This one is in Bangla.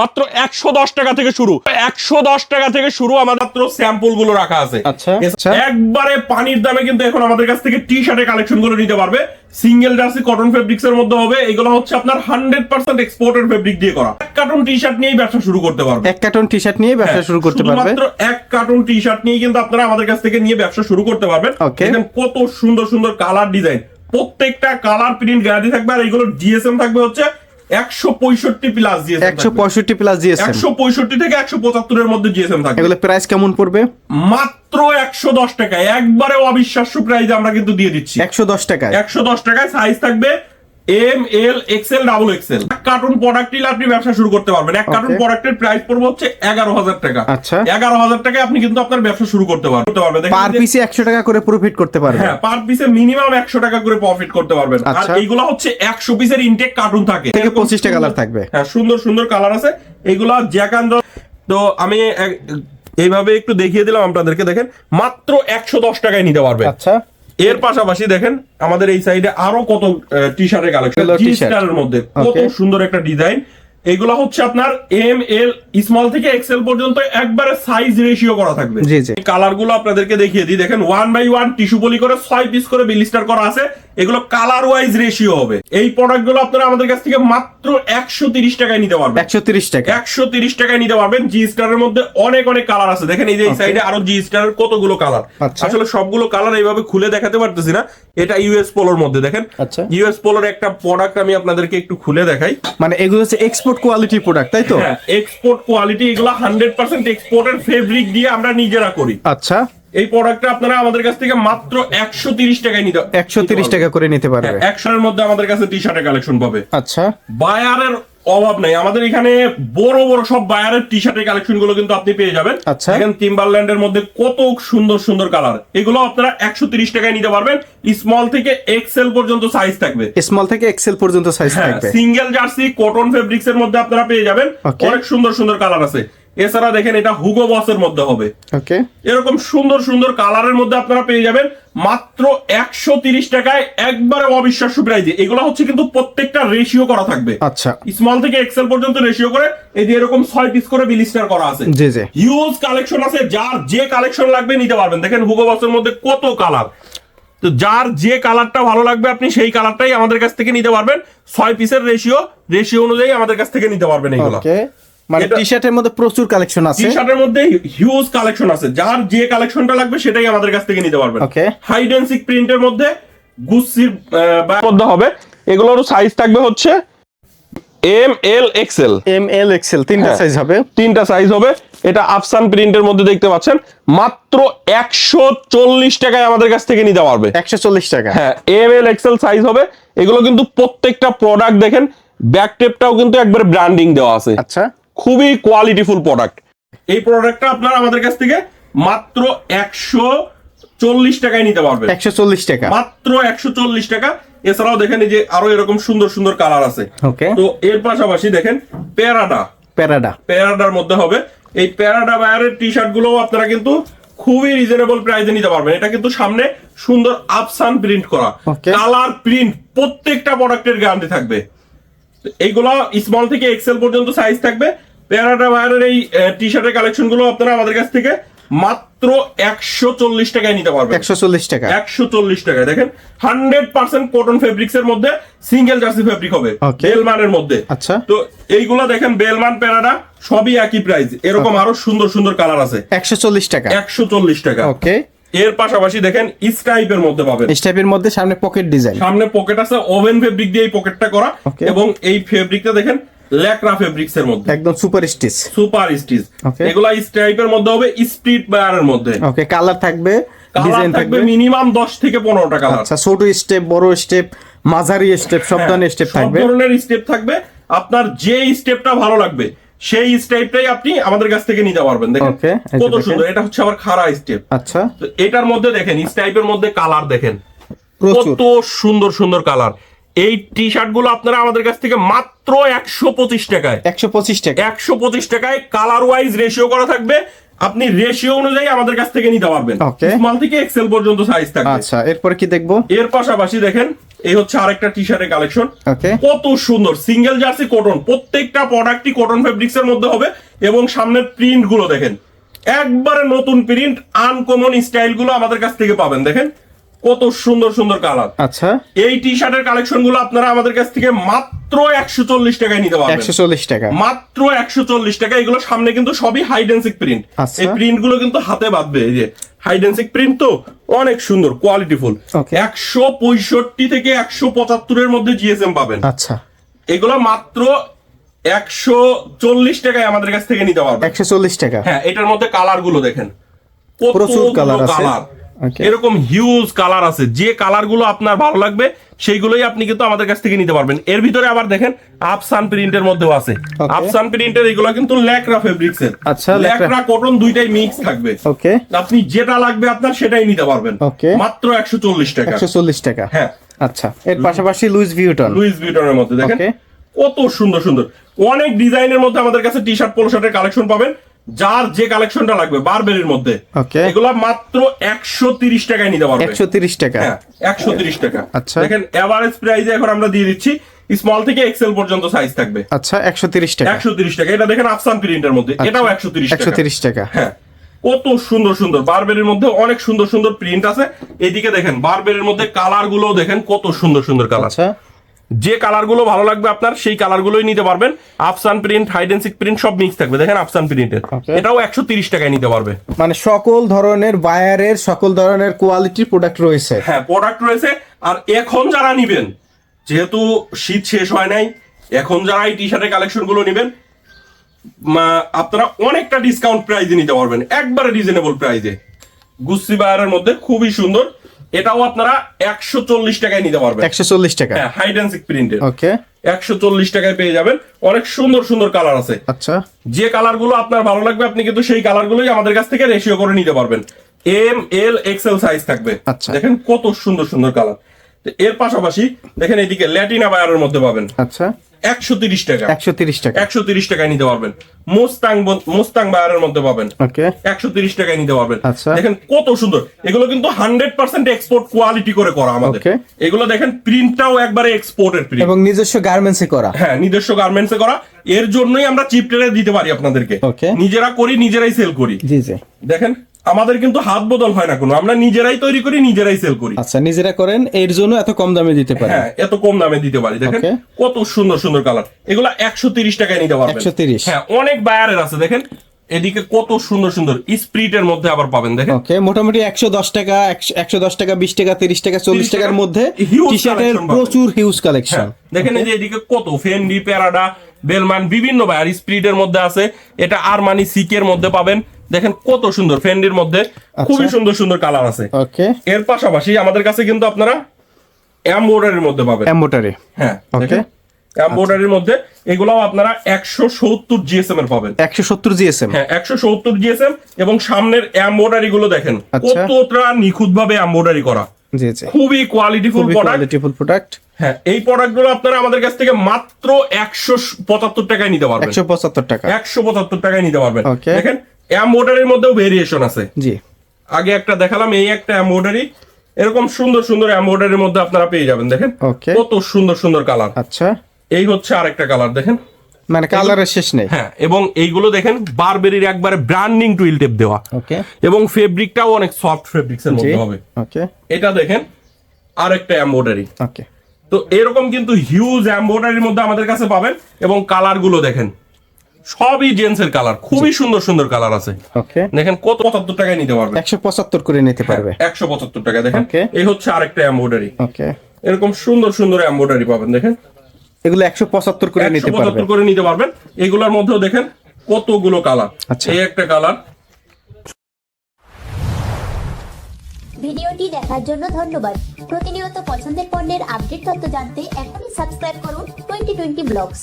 মাত্র একশো দশ টাকা থেকে শুরু। একশো দশ টাকা থেকে শুরু আমাদের মাত্র স্যাম্পলগুলো রাখা আছে। আচ্ছা, আচ্ছা। একবারে পানির দামে কিন্তু এখন আমাদের কাছ থেকে টি শার্টের কালেকশনগুলো নিতে পারবে। সিঙ্গেল জার্সি কটন ফেব্রিক্স এর মধ্যে হবে। এগুলো হচ্ছে আপনার হান্ড্রেড পার্সেন্ট এক্সপোর্টের ফেব্রিক দিয়ে করা। এক কার্টন টি শার্ট নিয়েই ব্যবসা শুরু করতে পারবে। এক কার্টন টি শার্ট নিয়ে ব্যবসা শুরু করতে পারবে? হ্যাঁ, শুধুমাত্র এক কার্টন টি শার্ট নিয়ে কিন্তু আপনারা আমাদের কাছ থেকে নিয়ে ব্যবসা শুরু করতে পারবেন। দেখেন কত সুন্দর সুন্দর কালার ডিজাইন প্রত্যেকটা কালার প্রিন্ট গ্যারান্টি থাকবে আর এগুলো জিএসএম থাকবে হচ্ছে একশো পঁয়ষট্টি প্লাস জিএসএম একশো পঁয়ষট্টি প্লাস জিএসএম একশো পঁয়ষট্টি থেকে একশো পঁচাত্তরের মধ্যে জিএসএম এগুলো প্রাইস কেমন পড়বে? মাত্র একশো দশ টাকায়। একবারে অবিশ্বাস্য প্রাইজে আমরা কিন্তু দিয়ে দিচ্ছি। একশো দশ টাকায়। একশো দশ টাকায় সাইজ থাকবে M L XL double XL এক কার্টুন প্রোডাক্ট নিলে আপনি ব্যবসা শুরু করতে পারবেন। এক কার্টুন. প্রোডাক্টের প্রাইস পড়বে হচ্ছে এগারো হাজার টাকা। আচ্ছা। এগারো হাজার টাকায় আপনি কিন্তু আপনার ব্যবসা শুরু করতে পারবেন। করতে পারবেন। পার পিসে একশো টাকা করে প্রফিট করতে পারবে হ্যাঁ পার পিসে মিনিমাম একশো টাকা করে প্রফিট করতে পারবেন। আর আচ্ছা। এইগুলো হচ্ছে একশো পিসের ইনটেক কার্টুন থাকে। থেকে 25টা colour থাকবে। হ্যাঁ সুন্দর সুন্দর কালার আছে। এগুলা জ্যাকান্ড তো আমি এইভাবে একটু দেখিয়ে দিলাম আপনাদেরকে। দেখেন মাত্র একশো দশ টাকায় নিতে পারবে। আচ্ছা। এর পাশাপাশি দেখেন আমাদের এই সাইডে আরও কত টি শার্টের কালেকশন এর মধ্যে। কত সুন্দর একটা ডিজাইন এগুলো হচ্ছে আপনার এম এল স্মল থেকে এক্সেল পর্যন্ত একবারে সাইজ রেশিও করা থাকবে। জি, জি। কালারগুলো আপনাদেরকে দেখিয়ে দিই। দেখেন one by one tissue poly করে ছয় পিস করে বিলিস্টার করা আছে। এগুলো কালার ওয়াইজ রেশিও হবে। এই প্রোডাক্টগুলো আপনারা আমাদের কাছ থেকে মাত্র একশো তিরিশ টাকায় নিতে পারবেন। একশো তিরিশ টাকা। একশো তিরিশ টাকায় নিতে পারবেন। জি স্টারের মধ্যে অনেক অনেক কালার আছে। দেখেন এই যে এই. সাইডে আরও জি স্টারের কতগুলো কালার আচ্ছা। আসলে সবগুলো কালার এইভাবে খুলে দেখাতে পারতেছি না। এটা ইউএস পোলোর মধ্যে দেখেন। আচ্ছা। ইউএস পোলোর একটা প্রোডাক্ট আমি আপনাদেরকে একটু খুলে দেখাই। মানে এগুলো হচ্ছে এক্সপোর্ট কোয়ালিটি প্রোডাক্ট তাই তো? হ্যাঁ এক্সপোর্ট কোয়ালিটি এগুলো হান্ড্রেড পার্সেন্ট এক্সপোর্টের ফেব্রিক দিয়ে আমরা নিজেরা করি। আচ্ছা। এই প্রোডাক্টটা আপনারা আমাদের কাছ থেকে মাত্র একশো তিরিশ টাকায় নিতে একশো তিরিশ টাকা করে নিতে পারবে। একশোর মধ্যে আমাদের কাছে টি শার্টের কালেকশন পাবে। আচ্ছা। বায়ারের অভাব নাই। আমাদের এখানে বড় বড় সব বায়ারের টি শার্টের কালেকশনগুলো কিন্তু আপনি পেয়ে যাবেন। আচ্ছা। দেখেন টিম্বারল্যান্ডের মধ্যে কত সুন্দর সুন্দর কালার এগুলো আপনারা একশো তিরিশ টাকায় নিতে পারবেন। স্মল থেকে এক্সেল পর্যন্ত সাইজ থাকবে। স্মল থেকে এক্সেল পর্যন্ত সাইজ হ্যাঁ থাকবে। সিঙ্গেল জার্সি কটন ফেব্রিক্স এর মধ্যে আপনারা পেয়ে যাবেন। অনেক সুন্দর সুন্দর কালার আছে। এছাড়া দেখেন এটা হুগো বসের মধ্যে হবে। ওকে এরকম সুন্দর সুন্দর কালারের মধ্যে আপনারা পেয়ে যাবেন মাত্র একশো তিরিশ টাকায় একবারে অবিশ্বাস্য প্রাইজে এগুলো হচ্ছে কিন্তু প্রত্যেকটা রেশিও করা থাকবে। আচ্ছা। স্মল থেকে এক্সেল পর্যন্ত রেশিও করে এই যে এরকম ছয় পিস করে বিলিস্টার করা আছে। জি জি। হিউজ কালেকশন আছে যার যে কালেকশন লাগবে নিতে পারবেন। দেখেন হুগো বসের মধ্যে কত কালার তো যার যে কালারটা ভালো লাগবে আপনি সেই কালারটাই আমাদের কাছ থেকে নিতে পারবেন। ছয় পিসের রেশিও রেশিও অনুযায়ী আমাদের কাছ থেকে নিতে পারবেন এইগুলো। ওকে মানে টি শার্টের মধ্যে প্রচুর কালেকশন টি আছে। শার্টের মধ্যে হিউজ কালেকশন আছে। যার যে কালেকশনটা লাগবে সেটাই আমাদের কাছ থেকে নিতে পারবেন। Okay. হাইডেন্সিক প্রিন্টের মধ্যে গুচ্ছির মধ্যে হবে। এগুলোর সাইজ থাকবে হচ্ছে M L XL M L XL তিনটা হ্যাঁ। সাইজ হবে। তিনটা সাইজ হবে। এটা আফসান প্রিন্টের মধ্যে দেখতে পাচ্ছেন। মাত্র একশো চল্লিশ টাকায় আমাদের কাছ থেকে নিতে পারবে। একশো চল্লিশ টাকা। হ্যাঁ এম এল এক্সেল সাইজ হবে। এগুলো কিন্তু প্রত্যেকটা প্রোডাক্ট দেখেন। ব্যাক টেপটাও কিন্তু একবারে ব্র্যান্ডিং দেওয়া আছে। আচ্ছা। খুবই কোয়ালিটিফুল প্রোডাক্ট এই প্রোডাক্টটা আপনারা আমাদের কাছ থেকে মাত্র একশো চল্লিশ টাকায় নিতে পারবেন। একশো চল্লিশ টাকা। মাত্র একশো চল্লিশ টাকা। এছাড়াও দেখেন যে আরও এরকম সুন্দর সুন্দর কালার আছে। তো এর পাশাপাশি দেখেন প্যারাডা প্যারাডা প্যারাডার মধ্যে হবে। এই প্যারাডা বায়ারের টি শার্টগুলো আপনারা কিন্তু খুবই রিজনেবল প্রাইসে নিতে পারবেন। এটা কিন্তু সামনে সুন্দর আফসান প্রিন্ট করা। কালার প্রিন্ট প্রত্যেকটা প্রোডাক্টের গ্যারান্টি থাকবে। এইগুলো স্মল থেকে এক্সেল পর্যন্ত সাইজ থাকবে। প্যারাডা বায়ারের এই টি শার্টের কালেকশনগুলো আপনারা আমাদের কাছ থেকে মাত্র একশো চল্লিশ টাকায় নিতে পারবেন। একশো চল্লিশ টাকা। একশো চল্লিশ টাকায় দেখেন। হান্ড্রেড পার্সেন্ট কটন ফেব্রিক্স এর মধ্যে সিঙ্গেল জার্সি ফেব্রিক হবে. বেলমানের মধ্যে। আচ্ছা। তো এইগুলা দেখেন বেলমান প্যারাডা সবই একই প্রাইস এরকম আরও সুন্দর সুন্দর কালার আছে। একশো চল্লিশ টাকা। একশো চল্লিশ টাকা। ওকে এর পাশাপাশি দেখেন স্টাইপের মধ্যে পাবেন। স্টাইপের মধ্যে সামনে পকেট ডিজাইন সামনে পকেট আছে ওভেন ফেব্রিক দিয়ে এই পকেটটা করা। এবং এই ফেব্রিকটা দেখেন ল্যাকরা ফেব্রিক্স এর মধ্যে। একদম সুপার স্টিচ সুপার স্টিচ. এগুলা স্টাইপের মধ্যে হবে স্পিড বায়ারের মধ্যে। ওকে কালার থাকবে ডিজাইন থাকবে থাকবে। মিনিমাম দশ থেকে পনেরোটা কালার আচ্ছা ছোট স্টেপ বড় স্টেপ মাঝারি স্টেপ সব ধরনের স্টেপ হ্যাঁ, সব থাকবে। ধরনের স্টেপ থাকবে। আপনার যে স্টেপটা ভালো লাগবে সেই স্টেপটাই আপনি আমাদের কাছ থেকে নিতে পারবেন। দেখেন কত সুন্দর এটা হচ্ছে আবার খাড়া স্টেপ আচ্ছা। তো এটার মধ্যে দেখেন স্টাইপের মধ্যে কালার দেখেন। কত সুন্দর সুন্দর কালার এই টি শার্টগুলো আপনারা আমাদের কাছ থেকে মাত্র একশো পঁচিশ টাকায়। একশো পঁচিশ টাকা। একশো পঁচিশ টাকায় কালার ওয়াইজ রেশিও করা থাকবে। আপনি রেশিও অনুযায়ী আমাদের কাছ থেকে নিতে পারবেন. স্মল থেকে এক্সেল পর্যন্ত সাইজ থাকবে। আচ্ছা এরপরে কি দেখব? এর পাশাপাশি দেখেন এই হচ্ছে আরেকটা টি শার্টের কালেকশন কত সুন্দর। সিঙ্গেল জার্সি কটন প্রত্যেকটা প্রোডাক্টই কটন ফেব্রিক্স এর মধ্যে হবে এবং সামনের প্রিন্টগুলো দেখেন। একবারে নতুন প্রিন্ট আনকমন স্টাইলগুলো আমাদের কাছ থেকে পাবেন। দেখেন কত সুন্দর সুন্দর কালার আচ্ছা। এই টি শার্টের কালেকশনগুলো আপনারা আমাদের কাছ থেকে মাত্র একশো চল্লিশ টাকায় নিতে পারবেন। একশো চল্লিশ টাকা। মাত্র একশো চল্লিশ টাকা। এগুলো সামনে কিন্তু সবই হাইডেন্সিক প্রিন্ট আচ্ছা। এই প্রিন্টগুলো কিন্তু হাতে বাঁধবে। এই যে হাইডেন্সিক প্রিন্ট তো অনেক সুন্দর কোয়ালিটিফুল Okay. একশো পঁয়ষট্টি থেকে একশো পঁচাত্তরের মধ্যে জিএসএম পাবেন। আচ্ছা। এগুলো মাত্র একশো চল্লিশ টাকায় আমাদের কাছ থেকে নিতে পারবেন। একশো চল্লিশ টাকা। হ্যাঁ এটার মধ্যে কালারগুলো দেখেন। প্রচুর colour। Okay. এরকম হিউজ কালার আছে। যে কালারগুলো আপনার ভালো লাগবে সেইগুলোই আপনি কিন্তু আমাদের কাছ থেকে নিতে পারবেন। এর ভিতরে আবার দেখেন আফসান প্রিন্টের মধ্যেও আছে. আফসান প্রিন্টের এগুলো কিন্তু ল্যাকরা ফেব্রিক্স এর। আচ্ছা, ল্যাকরা কটন দুইটাই মিক্স থাকবে। ওকে আপনি যেটা লাগবে আপনার সেটাই নিতে পারবেন। Okay. মাত্র একশো চল্লিশ টাকা। একশো চল্লিশ টাকা। হ্যাঁ। আচ্ছা এর পাশাপাশি লুইস ভিউটন লুইস ভিটনের মধ্যে দেখেন। কত সুন্দর সুন্দর। অনেক ডিজাইনের মধ্যে আমাদের কাছে টি শার্ট পোলো শার্টের কালেকশন পাবেন। যার যে কালেকশনটা লাগবে বারবেরির মধ্যে এগুলো মাত্র একশো তিরিশ টাকায় নিতে পারবে। একশো তিরিশ টাকা? হ্যাঁ একশো তিরিশ টাকা। আচ্ছা। দেখেন এভারেজ প্রাইসে এখন আমরা দিয়ে দিচ্ছি স্মল থেকে এক্সেল পর্যন্ত সাইজ থাকবে। আচ্ছা একশো তিরিশ টাকা। একশো তিরিশ টাকা। এটা দেখেন আফসান প্রিন্টের মধ্যে এটাও একশো তিরিশ একশো তিরিশ টাকা। হ্যাঁ কত সুন্দর সুন্দর। বারবেরির মধ্যে অনেক সুন্দর সুন্দর প্রিন্ট আছে। এদিকে দেখেন বারবেরির মধ্যে কালারগুলো দেখেন কত সুন্দর সুন্দর কালার আচ্ছা। যে কালারগুলো ভালো লাগবে আপনার সেই কালার গুলোই নিতে পারবেন। আফসান প্রিন্ট হাইডেন্সিক প্রিন্ট সব মিক্স থাকবে। দেখেন আফসান প্রিন্টের। এটাও একশো তিরিশ টাকায় নিতে পারবে। মানে সকল ধরনের বায়ারের সকল ধরনের কোয়ালিটির প্রোডাক্ট রয়েছে। হ্যাঁ প্রোডাক্ট রয়েছে। আর এখন যারা নিবেন যেহেতু শীত শেষ হয় নাই এখন যারা এই টি শার্টের কালেকশনগুলো নিবেন আপনারা অনেকটা ডিসকাউন্ট প্রাইজে নিতে পারবেন। একবারে রিজনেবল প্রাইজে গুস্সি বায়ারের মধ্যে খুবই সুন্দর। এটাও আপনারা একশো চল্লিশ টাকায় নিতে পারবেন। একশো চল্লিশ টাকা। হ্যাঁ হাইডেন্সিক প্রিন্টের ওকে একশো চল্লিশ টাকায় পেয়ে যাবেন। অনেক সুন্দর সুন্দর কালার আছে। আচ্ছা। যে কালারগুলো আপনার ভালো লাগবে আপনি কিন্তু সেই কালার গুলোই আমাদের কাছ থেকে রেশিও করে নিতে পারবেন। এম এল এক্সেল সাইজ থাকবে। আচ্ছা। দেখেন কত সুন্দর সুন্দর কালারের পাশাপাশি দেখেন এদিকে ল্যাটিনা বায়ারের মধ্যে পাবেন। আচ্ছা। একশো তিরিশ টাকা। একশো তিরিশ টাকা। একশো তিরিশ টাকায় নিতে পারবেন। মোস্তাং মোস্তাং বায়ারের মধ্যে পাবেন। ওকে। একশো তিরিশ টাকায় নিতে পারবেন। আচ্ছা। দেখেন কত সুন্দর। এগুলো কিন্তু হান্ড্রেড পার্সেন্ট এক্সপোর্ট কোয়ালিটি করে করা আমাদের। এগুলো দেখেন প্রিন্টটাও একবারে এক্সপোর্টের প্রিন্ট এবং নিজস্ব গার্মেন্টসে করা। হ্যাঁ নিজস্ব গার্মেন্টসে করা। এর জন্যই আমরা চিপ দিতে পারি আপনাদেরকে। নিজেরা করি নিজেরাই সেল করি। জি জি। দেখেন আমাদের কিন্তু হাত বদল হয় না কোনো। আমরা নিজেরাই তৈরি করি নিজেরাই সেল করি। আচ্ছা নিজেরা করেন এর জন্য এত কম দামে দিতে পারেন। হ্যাঁ এত কম দামে দিতে পারি। দেখেন কত সুন্দর সুন্দর কালার। এগুলো একশো তিরিশ টাকায় নিতে পারবেন। 130 হ্যাঁ অনেক বায়ারের আছে দেখেন। এদিকে কত সুন্দর সুন্দর স্প্রিটের মধ্যে আবার পাবেন দেখেন। ওকে মোটামুটি একশো দশ টাকা একশো দশ টাকা বিশ টাকা তিরিশ টাকা চল্লিশ টাকার মধ্যে প্রচুর হিউজ কালেকশন হ্যাঁ, দেখেন এই যে এদিকে কত ফেন্ডি প্যারাডা বেলমান বিভিন্ন বায়ার স্প্রিটের মধ্যে আছে। এটা আরমানি সিকের মধ্যে পাবেন। দেখেন কত সুন্দর ফেন্ডির মধ্যে। খুবই সুন্দর সুন্দর কালার আছে। ওকে। এর পাশাপাশি আমাদের কাছে কিন্তু আপনারা এমব্রয়ডারির মধ্যে পাবেন। এম্বোটারি হ্যাঁ Okay. এমব্রয়ডারির মধ্যে এগুলাও আপনারা একশো সত্তর জিএসএম এর পাবেন। একশো সত্তর জিএসএম? হ্যাঁ একশো সত্তর জিএসএম এবং সামনের এমব্রয়ডারি গুলো দেখেন আচ্ছা। কতটা নিখুঁত ভাবে এমব্রয়ডারি করা। খুবই কোয়ালিটিফুল কোয়ালিটিফুল প্রোডাক্ট হ্যাঁ এই প্রোডাক্টগুলো আপনারা আমাদের কাছ থেকে মাত্র একশো পঁচাত্তর টাকায় নিতে পারবেন। একশো পঁচাত্তর টাকা। একশো পঁচাত্তর টাকায় নিতে পারবেন। দেখেন এমব্রয়ডারির মধ্যেও ভেরিয়েশন আছে। জি। আগে একটা দেখালাম এই একটা এমব্রয়ডারি এরকম সুন্দর সুন্দর এমব্রয়ডারির মধ্যে আপনারা পেয়ে যাবেন দেখেন। কত সুন্দর সুন্দর কালার আচ্ছা। এই হচ্ছে আরেকটা কালার দেখেন। মানে কালারের শেষ নেই। হ্যাঁ এবং এইগুলো দেখেন বারবেরির একবারে ব্র্যান্ডিং টুইল টেপ দেওয়া। ওকে এবং ফেব্রিকটাও অনেক সফট ফেব্রিক্স এর জি। মধ্যে হবে। ওকে এটা দেখেন আরেকটা এমব্রয়ডারি ওকে তো এরকম কিন্তু হিউজ এমব্রয়ডারির মধ্যে আমাদের কাছে পাবেন এবং কালারগুলো দেখেন সবই জেন্টসের কালার খুবই সুন্দর সুন্দর কালার আছে। দেখেন কত পঁচাত্তর টাকায় নিতে পারবে একশো পঁচাত্তর করে নিতে পারবে। একশো পঁচাত্তর টাকা দেখেন। এই হচ্ছে আরেকটা এমব্রয়ডারি এরকম সুন্দর সুন্দর এমব্রয়ডারি পাবেন দেখেন। এগুলো একশো পঁচাত্তর করে নিতে পারবে পঁচাত্তর করে নিতে পারবেন। এগুলোর মধ্যেও দেখেন কতগুলো কালার। আচ্ছা। এই একটা কালার। ভিডিওটি দেখার জন্য ধন্যবাদ। প্রতিনিয়ত পছন্দের পণ্যের আপডেট তথ্য জানতে এখনই সাবস্ক্রাইব করুন টোয়েন্টি টোয়েন্টি ব্লগস।